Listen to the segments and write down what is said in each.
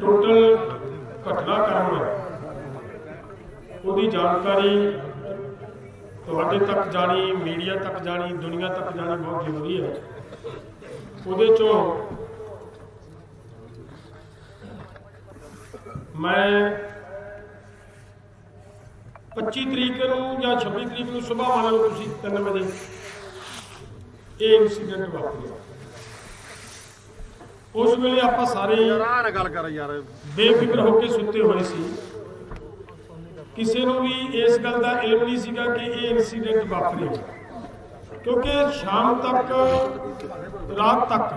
Total ਘਟਨਾਕ੍ਰਮ ਉਹਦੀ ਜਾਣਕਾਰੀ ਤੁਹਾਡੇ ਤੱਕ ਜਾਣੀ, ਮੀਡੀਆ ਤੱਕ ਜਾਣੀ, ਦੁਨੀਆ ਤੱਕ ਜਾਣੀ ਬਹੁਤ ਜ਼ਰੂਰੀ ਹੈ। ਉਹਦੇ ਚੋਂ ਮੈਂ 25 ਤਰੀਕ ਨੂੰ ਜਾਂ 26 ਤਰੀਕ ਨੂੰ ਸਵੇਰ ਮੰਨ ਲਓ ਤੁਸੀਂ 3 ਵਜੇ, ਇਹ ਇਨਸੀਡੈਂਟ ਵਾਪਰਿਆ ਉਸ ਵੇਲੇ ਆਪਾਂ ਸਾਰੇ ਗੱਲ ਕਰ ਯਾਰ। ਬੇਫਿਕਰ ਹੋ ਕੇ ਸੁੱਤੇ ਹੋਏ ਸੀ। ਕਿਸੇ ਨੂੰ ਵੀ ਇਸ ਗੱਲ ਦਾ ਇਲਮ ਨਹੀਂ ਸੀਗਾ ਕਿ ਇਹ ਇਨਸੀਡੈਂਟ ਵਾਪਰੇਗਾ ਕਿਉਂਕਿ ਸ਼ਾਮ ਤੱਕ ਰਾਤ ਤੱਕ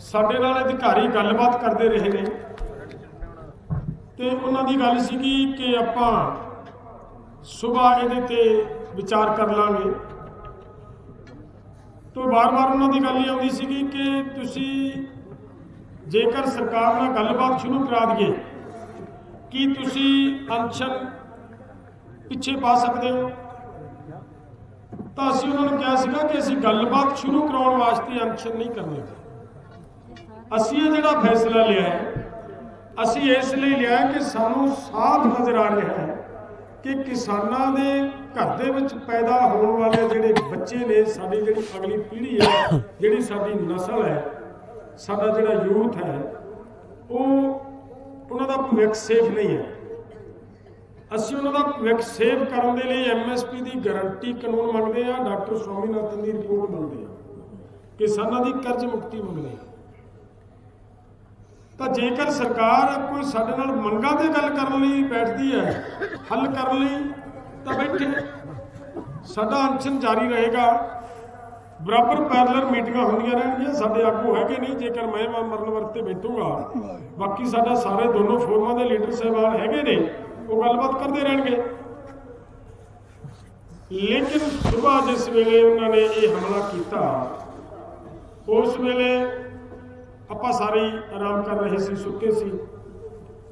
ਸਾਡੇ ਨਾਲ ਅਧਿਕਾਰੀ ਗੱਲਬਾਤ ਕਰਦੇ ਰਹੇ ਨੇ। ਤੇ ਉਹਨਾਂ ਦੀ ਗੱਲ ਸੀਗੀ ਕਿ ਆਪਾਂ ਸਵੇਰ ਇਹਦੇ ਤੇ ਵਿਚਾਰ ਕਰ ਲਾਂਗੇ। ਤੋਂ ਵਾਰ-ਵਾਰ ਉਹਨਾਂ ਦੀ ਗੱਲ ਇਹ ਆਉਂਦੀ ਸੀਗੀ ਕਿ ਤੁਸੀਂ ਜੇਕਰ ਸਰਕਾਰ ਨਾਲ ਗੱਲਬਾਤ ਸ਼ੁਰੂ ਕਰਾ ਦਈਏ, ਕੀ ਤੁਸੀਂ ਅਨਸ਼ਨ ਪਿੱਛੇ ਪਾ ਸਕਦੇ ਹੋ? ਤਾਂ ਅਸੀਂ ਉਹਨਾਂ ਨੂੰ ਕਿਹਾ ਸੀਗਾ ਕਿ ਅਸੀਂ ਗੱਲਬਾਤ ਸ਼ੁਰੂ ਕਰਾਉਣ ਵਾਸਤੇ ਅਨਸ਼ਨ ਨਹੀਂ ਕਰਨੇ। ਅਸੀਂ ਇਹ ਜਿਹੜਾ ਫੈਸਲਾ ਲਿਆ ਹੈ, ਅਸੀਂ ਇਸ ਲਈ ਲਿਆ ਕਿ ਸਾਨੂੰ ਸਾਫ਼ ਨਜ਼ਰ ਆ ਰਿਹਾ ਹੈ ਕਿ ਕਿਸਾਨਾਂ ਦੇ ਘਰ ਦੇ ਵਿੱਚ ਪੈਦਾ ਹੋਣ ਵਾਲੇ ਜਿਹੜੇ ਬੱਚੇ ਨੇ, ਸਾਡੀ ਜਿਹੜੀ ਅਗਲੀ ਪੀੜ੍ਹੀ ਹੈ, ਜਿਹੜੀ ਸਾਡੀ ਨਸਲ ਹੈ, ਸਾਡਾ ਜਿਹੜਾ ਯੂਥ ਹੈ, ਉਹ ਉਹਨਾਂ ਦਾ ਭਵਿੱਖ ਸੇਫ ਨਹੀਂ ਹੈ। ਅਸੀਂ ਉਹਨਾਂ ਦਾ ਭਵਿੱਖ ਸੇਫ ਕਰਨ ਦੇ ਲਈ ਐਮਐਸਪੀ ਦੀ ਗਾਰੰਟੀ ਕਾਨੂੰਨ ਮੰਗਦੇ ਆ ਡਾਕਟਰ ਸਵਾਮੀਨਾਥਨ ਦੀ ਰਿਪੋਰਟ ਮੰਗਦੇ ਆ ਕਿਸਾਨਾਂ ਦੀ ਕਰਜ਼ ਮੁਕਤੀ ਮੰਗਦੇ ਆ ਤਾਂ ਜੇਕਰ ਸਰਕਾਰ ਕੋਈ ਸਾਡੇ ਨਾਲ ਮੰਗਾਂ ਤੇ ਗੱਲ ਕਰਨ ਲਈ ਬੈਠਦੀ ਹੈ, ਹੱਲ ਕਰਨ ਲਈ, ਤਾਂ ਬੈਠੇ। ਸਾਡਾ ਅਨਸ਼ਨ ਜਾਰੀ ਰਹੇਗਾ। ਬਰਾਬਰ ਪੈਰਲਰ ਮੀਟਿੰਗਾਂ ਹੁੰਦੀਆਂ ਰਹਿਣਗੀਆਂ, ਸਾਡੇ ਆਗੂ ਹੈਗੇ ਨਹੀਂ, ਜੇਕਰ ਮੈਂ ਮ- ਵਰਤ ਵਰਤੇ ਬੈਠੂਗਾ। ਬਾਕੀ ਸਾਡਾ ਸਾਰੇ ਦੋਨੋਂ ਫੋਰਮਾਂ ਦੇ ਲੀਡਰ ਸਾਹਿਬਾਨ ਹੈਗੇ ਨੇ, ਉਹ ਗੱਲਬਾਤ ਕਰਦੇ ਰਹਿਣਗੇ। ਲੇਕਿਨ ਸਵੇਰ ਜਿਸ ਵੇਲੇ ਉਹਨਾਂ ਨੇ ਇਹ ਹਮਲਾ ਕੀਤਾ, ਉਸ ਵੇਲੇ ਆਪਾਂ ਸਾਰੇ ਹੀ ਆਰਾਮ ਕਰ ਰਹੇ ਸੀ, ਸੁੱਤੇ ਸੀ।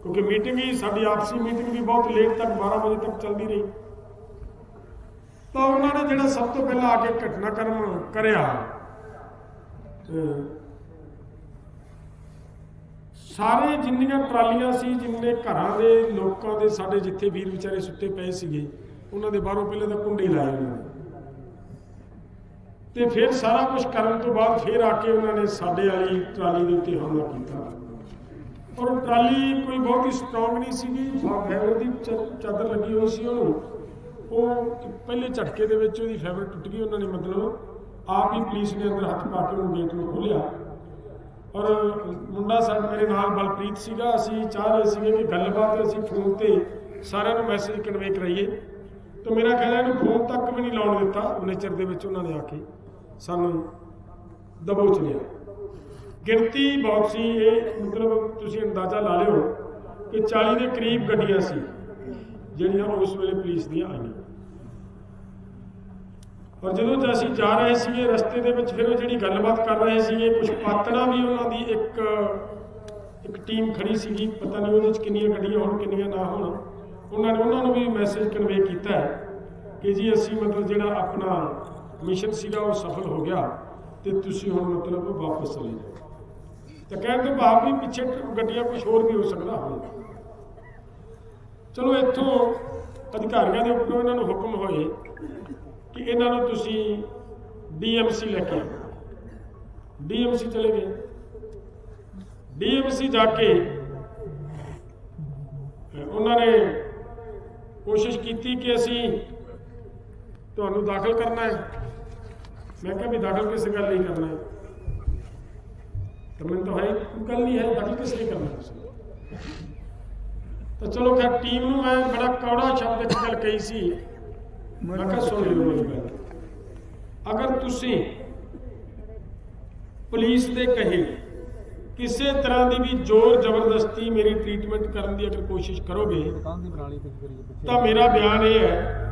ਕਿਉਂਕਿ ਮੀਟਿੰਗ ਹੀ, ਸਾਡੀ ਆਪਸੀ ਮੀਟਿੰਗ ਵੀ ਬਹੁਤ ਲੇਟ ਤੱਕ 12 ਵਜੇ ਤੱਕ ਚੱਲਦੀ ਰਹੀ। ਤਾਂ ਉਹਨਾਂ ਨੇ ਜਿਹੜਾ ਸਭ ਤੋਂ ਪਹਿਲਾਂ ਆ ਕੇ ਘਟਨਾਕ੍ਰਮ ਕਰਿਆ ਸਾਰੇ ਜਿੰਨੀਆਂ ਟਰਾਲੀਆਂ ਸੀ, ਜਿੰਨੇ ਘਰਾਂ ਦੇ, ਲੋਕਾਂ ਦੇ, ਸਾਡੇ ਜਿੱਥੇ ਵੀਰ ਵਿਚਾਰੇ ਸੁੱਤੇ ਪਏ ਸੀਗੇ, ਉਹਨਾਂ ਦੇ ਬਾਹਰੋਂ ਪਹਿਲਾਂ ਤਾਂ ਕੁੰਡੇ ਲਾਏ ਉਹਨਾਂ ਨੇ। ਤੇ ਫਿਰ ਸਾਰਾ ਕੁਝ ਕਰਨ ਤੋਂ ਬਾਅਦ ਫਿਰ ਆ ਕੇ ਉਹਨਾਂ ਨੇ ਸਾਡੇ ਵਾਲੀ ਟਰਾਲੀ ਦੇ ਉੱਤੇ ਹਮਲਾ ਕੀਤਾ। ਔਰ ਟਰਾਲੀ ਕੋਈ ਬਹੁਤ ਹੀ ਸਟਰੋਂਗ ਨਹੀਂ ਸੀਗੀ ਫਾਈਬਰ ਦੀ ਚਾਦਰ ਲੱਗੀ ਹੋਈ ਸੀ ਉਹਨੂੰ। ਉਹ ਪਹਿਲੇ ਝਟਕੇ ਦੇ ਵਿੱਚ ਉਹਦੀ ਫਾਈਬਰ ਟੁੱਟ ਗਈ, ਉਹਨਾਂ ਨੇ ਮਤਲਬ ਆਪ ਹੀ ਪੁਲਿਸ ਨੇ ਅੰਦਰ ਹੱਥ ਪਾ ਕੇ ਉਹਨੂੰ ਗੇਟ ਨੂੰ ਖੋਲ੍ਹਿਆ। ਔਰ ਮੁੰਡਾ ਸਾਡਾ ਮੇਰੇ ਨਾਲ ਬਲਪ੍ਰੀਤ ਸੀਗਾ, ਅਸੀਂ ਚਾਹ ਰਹੇ ਸੀਗੇ ਕਿ ਗੱਲਬਾਤ ਅਸੀਂ ਫੋਨ ਤੇ ਸਾਰਿਆਂ ਨੂੰ ਮੈਸੇਜ ਕਨਵੇ ਕਰਾਈਏ। ਤਾਂ ਮੇਰਾ ਖਿਆਲ ਹੈ ਇਹਨੂੰ ਫੋਨ ਤੱਕ ਵੀ ਨਹੀਂ ਲਾਉਣ ਦਿੱਤਾ, ਉਹਨੇ ਦੇ ਵਿੱਚ ਉਹਨਾਂ ਨੇ ਆ ਕੇ। ਸਾਨੂੰ ਦਬੋਚ ਲਿਆ ਗਿਣਤੀ ਬਹੁਤ ਸੀ, ਇਹ ਮਤਲਬ ਤੁਸੀਂ ਅੰਦਾਜ਼ਾ ਲਾ ਲਿਓ ਕਿ 40 ਦੇ ਕਰੀਬ ਗੱਡੀਆਂ ਸੀ, ਜਿਹੜੀਆਂ ਉਸ ਵੇਲੇ ਪੁਲਿਸ ਦੀਆਂ ਆਈਆਂ। ਔਰ ਜਦੋਂ ਜ- ਅਸੀਂ ਜਾ ਰਹੇ ਸੀਗੇ, ਰਸਤੇ ਦੇ ਵਿੱਚ ਫਿਰ ਉਹ ਜਿਹੜੀ ਗੱਲਬਾਤ ਕਰ ਰਹੇ ਸੀਗੇ ਕੁਝ ਪਾਤੜਾ ਵੀ ਉਹਨਾਂ ਦੀ ਇੱਕ ਇੱਕ ਟੀਮ ਖੜੀ ਸੀਗੀ, ਪਤਾ ਨਹੀਂ ਉਹਦੇ ਵਿੱਚ ਕਿੰਨੀਆਂ ਗੱਡੀਆਂ ਹੋਣ, ਕਿੰਨੀਆਂ ਨਾ ਹੋਣ। ਉਹਨਾਂ ਨੇ, ਉਹਨਾਂ ਨੂੰ ਵੀ ਮੈਸੇਜ ਕਨਵੇ ਕੀਤਾ ਕਿ ਜੀ ਅਸੀਂ ਮਤਲਬ ਜਿਹੜਾ ਆਪਣਾ ਮਿਸ਼ਨ ਸੀਗਾ, ਉਹ ਸਫਲ ਹੋ ਗਿਆ ਤੇ ਤੁਸੀਂ ਹੁਣ ਮਤਲਬ ਵਾਪਸ ਚਲੇ ਜਾਓ। ਤਾਂ ਕਹਿਣ ਤੋਂ ਭਾਵ ਵੀ ਪਿੱਛੇ ਗੱਡੀਆਂ ਕੁਝ ਹੋਰ ਵੀ ਹੋ ਸਕਦਾ ਹੋਵੇ। ਚਲੋ ਇੱਥੋਂ ਅਧਿਕਾਰੀਆਂ ਦੇ ਉੱਪਰੋਂ ਇਹਨਾਂ ਨੂੰ ਹੁਕਮ ਹੋਏ ਕਿ ਇਹਨਾਂ ਨੂੰ ਤੁਸੀਂ ਡੀਐਮਸੀ ਲੈ ਕੇ ਆਓ। ਡੀਐਮਸੀ ਚਲੇ ਗਏ। ਡੀਐਮਸੀ ਜਾ ਕੇ ਉਹਨਾਂ ਨੇ ਕੋਸ਼ਿਸ਼ ਕੀਤੀ ਕਿ ਅਸੀਂ ਤੁਹਾਨੂੰ ਦਾਖਲ ਕਰਨਾ ਹੈ। ਮੈਂ ਕਿਹਾ ਵੀ ਦਾਖਲ ਕਿਸ ਗੱਲ ਲਈ ਕਰਨਾ ਹੈ। ਤਾਂ ਮੈਨੂੰ ਤਾਂ ਹੈ ਹੀ ਕੋਈ ਗੱਲ ਨਹੀਂ ਹੈ ਦਾਖਲ ਕਿਸ ਲਈ ਕਰਨਾ ਤੁਸੀਂ? ਤਾਂ ਚਲੋ ਖੈਰ ਟੀਮ ਨੂੰ ਮੈਂ ਬੜਾ ਕੌੜਾ ਸ਼ਬਦ ਇੱਕ ਗੱਲ ਕਹੀ ਸੀ। ਮੈਂ ਕਿਹਾ ਸੁਣ ਲਿਓ ਮੇਰੀ ਗੱਲ। ਅਗਰ ਤੁਸੀਂ ਪੁਲਿਸ ਦੇ ਕਹੇ ਕਿਸੇ ਤਰ੍ਹਾਂ ਦੀ ਵੀ ਜ਼ੋਰ ਜ਼ਬਰਦਸਤੀ ਮੇਰੀ ਟ੍ਰੀਟਮੈਂਟ ਕਰਨ ਦੀ ਅਗਰ ਕੋਸ਼ਿਸ਼ ਕਰੋਗੇ ਤਾਂ ਮੇਰਾ ਬਿਆਨ ਇਹ ਹੈ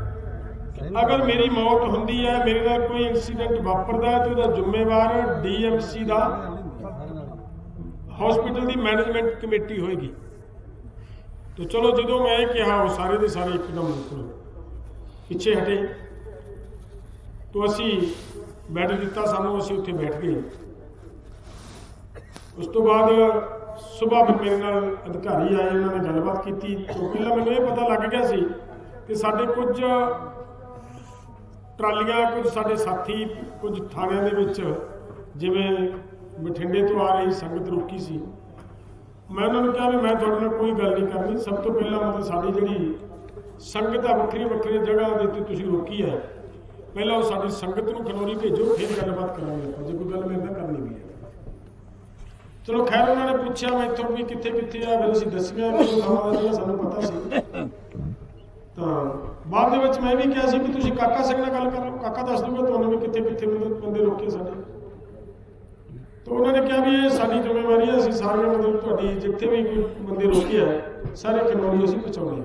ਅਗਰ ਮੇਰੀ ਮੌਤ ਹੁੰਦੀ ਹੈ, ਮੇਰੇ ਨਾਲ ਕੋਈ ਇਨਸੀਡੈਂਟ ਵਾਪਰਦਾ ਹੈ, ਤਾਂ ਉਹਦਾ ਜ਼ਿੰਮੇਵਾਰ ਡੀਐਮਸੀ ਦਾ ਹਸਪੀਟਲ ਦੀ ਮੈਨੇਜਮੈਂਟ ਕਮੇਟੀ ਹੋਏਗੀ। ਤੋ ਚਲੋ, ਜਦੋਂ ਮੈਂ ਇਹ ਕਿਹਾ, ਉਹ ਸਾਰੇ ਦੇ ਸਾਰੇ ਇੱਕਦਮ ਮਤਲਬ ਪਿੱਛੇ ਹਟੇ। ਤੋਂ ਅਸੀਂ ਬੈਠ ਦਿੱਤਾ ਸਾਨੂੰ, ਅਸੀਂ ਉੱਥੇ ਬੈਠ ਗਏ। ਉਸ ਤੋਂ ਬਾਅਦ ਸਵੇਰ ਮੇਰੇ ਨਾਲ ਅਧਿਕਾਰੀ ਆਏ, ਉਹਨਾਂ ਨੇ ਗੱਲਬਾਤ ਕੀਤੀ। ਤੋਂ ਪਹਿਲਾਂ ਮੈਨੂੰ ਇਹ ਪਤਾ ਲੱਗ ਗਿਆ ਸੀ ਕਿ ਸਾਡੇ ਕੁਝ ਟਰਾਲੀਆਂ ਕੁਝ ਸਾਡੇ ਸਾਥੀ, ਕੁਝ ਥਾਣਿਆਂ ਦੇ ਵਿੱਚ, ਜਿਵੇਂ ਬਠਿੰਡੇ ਤੋਂ ਆ ਰਹੀ ਸੰਗਤ ਰੋਕੀ ਸੀ। ਮੈਂ ਉਹਨਾਂ ਨੂੰ ਕਿਹਾ ਵੀ ਮੈਂ ਤੁਹਾਡੇ ਨਾਲ ਕੋਈ ਗੱਲ ਨਹੀਂ ਕਰਨੀ। ਸਭ ਤੋਂ ਪਹਿਲਾਂ ਮਤਲਬ ਸਾਡੀ ਜਿਹੜੀ ਸੰਗਤ ਆ ਵੱਖਰੀ ਵੱਖਰੀ ਜਗ੍ਹਾ ਦੇ ਉੱਤੇ ਤੁਸੀਂ ਰੋਕੀ ਹੈ। ਪਹਿਲਾਂ ਉਹ ਸਾਡੀ ਸੰਗਤ ਨੂੰ ਖਨੌਰੀ ਭੇਜੋ, ਫਿਰ ਗੱਲਬਾਤ ਕਰਾਂਗੇ ਆਪਾਂ। ਜੇ ਕੋਈ ਗੱਲ ਮੇਰੇ ਨਾਲ ਕਰਨੀ ਵੀ ਹੈ। ਚਲੋ ਖੈਰ, ਉਹਨਾਂ ਨੇ ਪੁੱਛਿਆ ਮੈਥੋਂ ਵੀ ਕਿੱਥੇ ਕਿੱਥੇ ਆ, ਫਿਰ ਅਸੀਂ ਦੱਸੀਆਂ ਮੈਨੂੰ ਨਾਮ ਦਾ ਸਾਨੂੰ ਪਤਾ ਸੀ। ਤਾਂ ਬਾਅਦ ਦੇ ਵਿੱਚ ਮੈਂ ਵੀ ਕਿਹਾ ਸੀ ਕਿ ਤੁਸੀਂ ਕਾਕਾ ਸਿੰਘ ਨਾਲ ਗੱਲ ਕਰ ਲਓ, ਕਾਕਾ ਦੱਸ ਦੂਗਾ ਤੁਹਾਨੂੰ ਵੀ ਕਿੱਥੇ ਕਿੱਥੇ ਮਤਲਬ ਬੰਦੇ ਰੋਕੇ ਸਾਡੇ। ਤਾਂ ਉਹਨਾਂ ਨੇ ਕਿਹਾ ਵੀ ਇਹ ਸਾਡੀ ਜ਼ਿੰਮੇਵਾਰੀ ਹੈ, ਅਸੀਂ ਸਾਰੇ ਮਤਲਬ ਤੁਹਾਡੀ ਜਿੱਥੇ ਵੀ ਕੋਈ ਬੰਦੇ ਰੋਕੇ ਆ ਸਾਰੇ ਖਨੌਰੀ ਅਸੀਂ ਪਹੁੰਚਾਉਣੇ ਆ।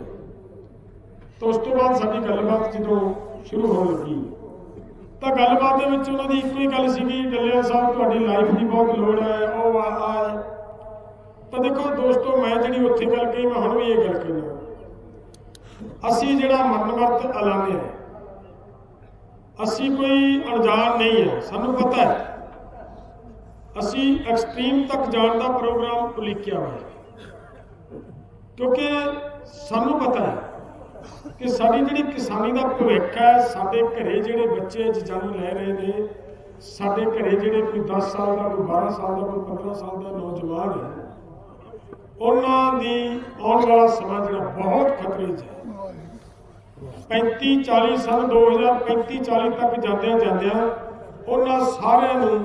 ਤਾਂ ਉਸ ਤੋਂ ਬਾਅਦ ਸਾਡੀ ਗੱਲਬਾਤ ਜਦੋਂ ਸ਼ੁਰੂ ਹੋਣ ਲੱਗੀ, ਤਾਂ ਗੱਲਬਾਤ ਦੇ ਵਿੱਚ ਉਹਨਾਂ ਦੀ ਇੱਕੋ ਹੀ ਗੱਲ ਸੀਗੀ ਡੱਲਿਆ ਸਾਹਿਬ, ਤੁਹਾਡੀ ਲਾਈਫ ਦੀ ਬਹੁਤ ਲੋੜ ਹੈ, ਉਹ ਆ ਆ ਤਾਂ ਦੇਖੋ ਦੋਸਤੋ, ਮੈਂ ਜਿਹੜੀ ਉੱਥੇ ਗੱਲ ਕਹੀ, ਮੈਂ ਹੁਣ ਵੀ ਇਹ ਗੱਲ ਕਹਿਣਾ ਅਸੀਂ ਜਿਹੜਾ ਮਰਨ ਵਰਤ ਐਲਾਨਿਆ ਹੈ, ਅਸੀਂ ਕੋਈ ਅਣਜਾਣ ਨਹੀਂ ਹੈ ਸਾਨੂੰ ਪਤਾ ਹੈ। ਅਸੀਂ ਐਕਸਟ੍ਰੀਮ ਤੱਕ ਜਾਣ ਦਾ ਪ੍ਰੋਗਰਾਮ ਉਲੀਕਿਆ ਹੋਇਆ ਹੈ। ਕਿਉਂਕਿ ਸਾਨੂੰ ਪਤਾ ਹੈ ਕਿ ਸਾਡੀ ਜਿਹੜੀ ਕਿਸਾਨੀ ਦਾ ਭਵਿੱਖ ਹੈ ਸਾਡੇ ਘਰੇ ਜਿਹੜੇ ਬੱਚੇ ਅੱਜ ਜਨਮ ਲੈ ਰਹੇ ਨੇ ਸਾਡੇ ਘਰੇ ਜਿਹੜੇ ਕੋਈ 10 ਸਾਲ ਦਾ ਕੋਈ 12 ਸਾਲ ਦਾ ਕੋਈ 15 ਸਾਲ ਦਾ ਨੌਜਵਾਨ ਹੈ ਉਹਨਾਂ ਦੀ ਆਉਣ ਵਾਲਾ ਸਮਾਂ ਜਿਹੜਾ ਬਹੁਤ ਖਤਰੇ 'ਚ ਹੈ। 35 40 ਸਾਲ 2035 40 ਤੱਕ ਜਾਂਦਿਆਂ ਜਾਂਦਿਆਂ ਉਹਨਾਂ ਸਾਰਿਆਂ ਨੂੰ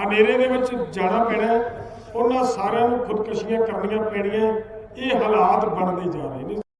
ਹਨੇਰੇ ਦੇ ਵਿੱਚ ਜਾਣਾ ਪੈਣਾ ਉਹਨਾਂ ਸਾਰਿਆਂ ਨੂੰ ਖੁਦਕੁਸ਼ੀਆਂ ਕਰਨੀਆਂ ਪੈਣੀਆਂ। ਇਹ ਹਾਲਾਤ ਬਣਦੇ ਜਾ ਰਹੇ ਨੇ।